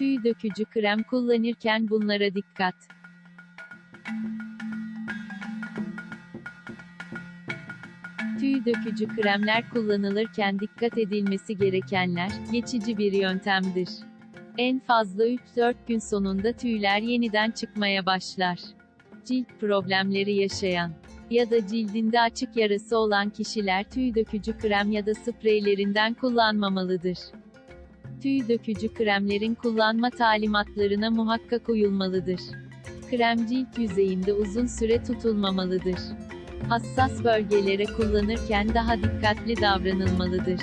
Tüy dökücü krem kullanırken bunlara dikkat. Tüy dökücü kremler kullanılırken dikkat edilmesi gerekenler, geçici bir yöntemdir. En fazla 3-4 gün sonunda tüyler yeniden çıkmaya başlar. Cilt problemleri yaşayan ya da cildinde açık yarası olan kişiler tüy dökücü krem ya da spreylerinden kullanmamalıdır. Tüy dökücü kremlerin kullanma talimatlarına muhakkak uyulmalıdır. Krem cilt yüzeyinde uzun süre tutulmamalıdır. Hassas bölgelere kullanırken daha dikkatli davranılmalıdır.